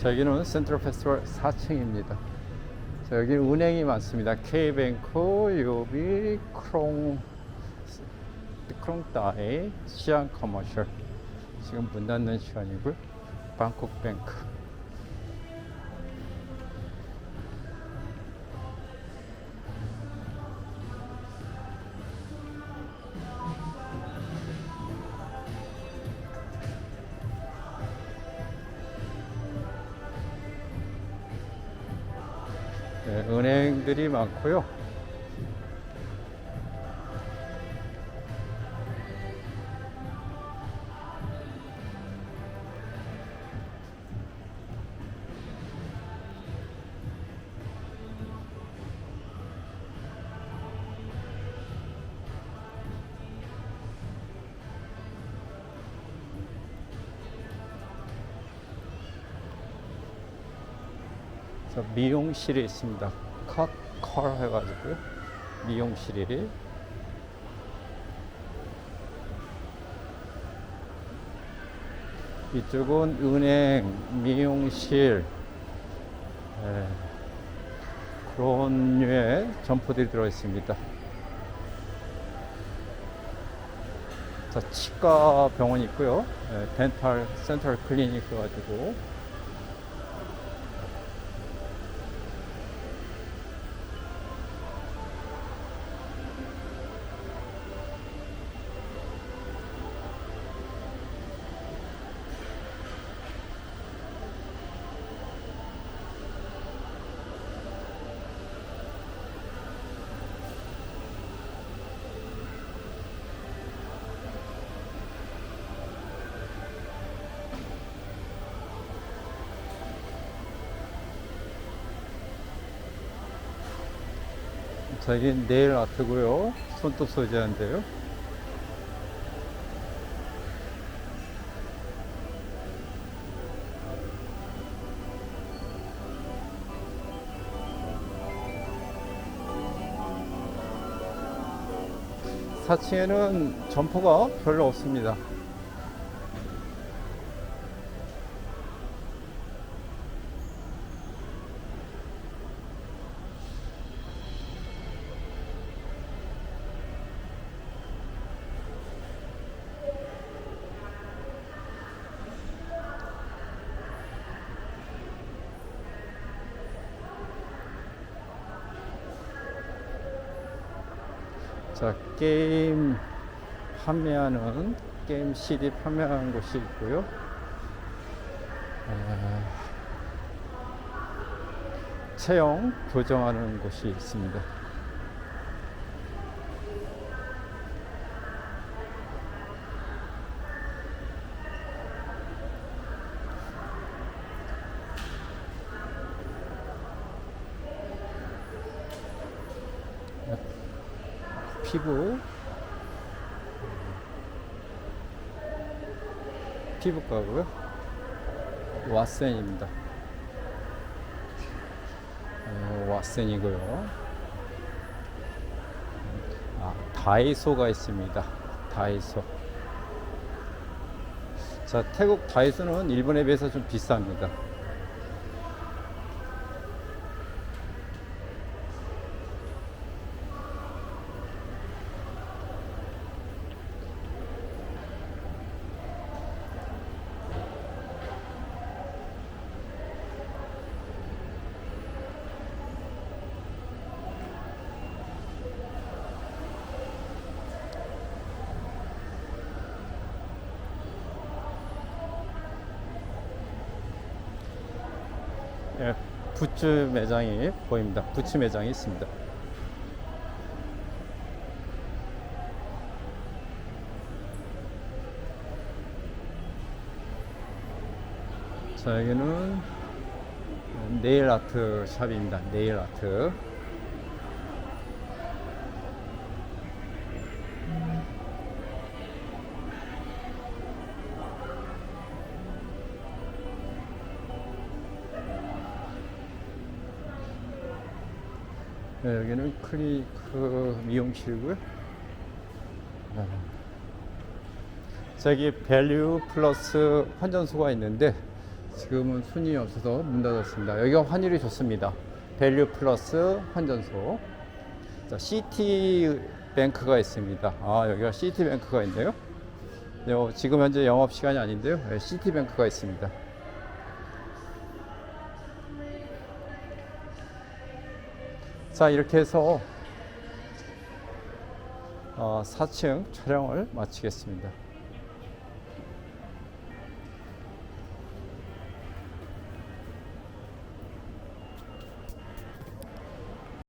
자, 여기는 센트럴 페스티벌 4층입니다. 자, 여기 은행이 많습니다. K뱅크, 요비, 크롱, 크롱따이, 시안 커머셜. 지금 문 닫는 시간이고요. 방콕뱅크. 네, 은행들이 많고요. 미용실이 있습니다. 컷, 컬 해가지고요. 미용실이. 이쪽은 은행, 미용실, 예, 그런 류의 점포들이 들어 있습니다. 자, 치과 병원 있고요. 예, 덴탈 센트럴 클리닉 해가지고 자, 이게 네일 아트고요. 손톱 소재인데요. 사층에는 점포가 별로 없습니다. 자, 게임 판매하는 게임 CD 판매하는 곳이 있고요. 아, 체형 교정하는 곳이 있습니다. 피부 피부과고요. 왓센입니다. 어, 왓센이고요. 아, 다이소가 있습니다. 다이소. 자, 태국 다이소는 일본에 비해서 좀 비쌉니다. 예, 부츠 매장이 보입니다. 부츠 매장이 있습니다. 자, 여기는 네일 아트 샵입니다. 네일 아트. 네, 여기는 클리크 미용실고요. 네. 저기 밸류 플러스 환전소가 있는데 지금은 순위 없어서 문 닫았습니다. 여기가 환율이 좋습니다. 밸류 플러스 환전소. 자, 시티 뱅크가 있습니다. 아, 여기가 시티 뱅크가 있네요. 네, 어, 지금 현재 영업 시간이 아닌데요. 네, 시티 뱅크가 있습니다. 자, 이렇게 해서 어, 4층 촬영을 마치겠습니다.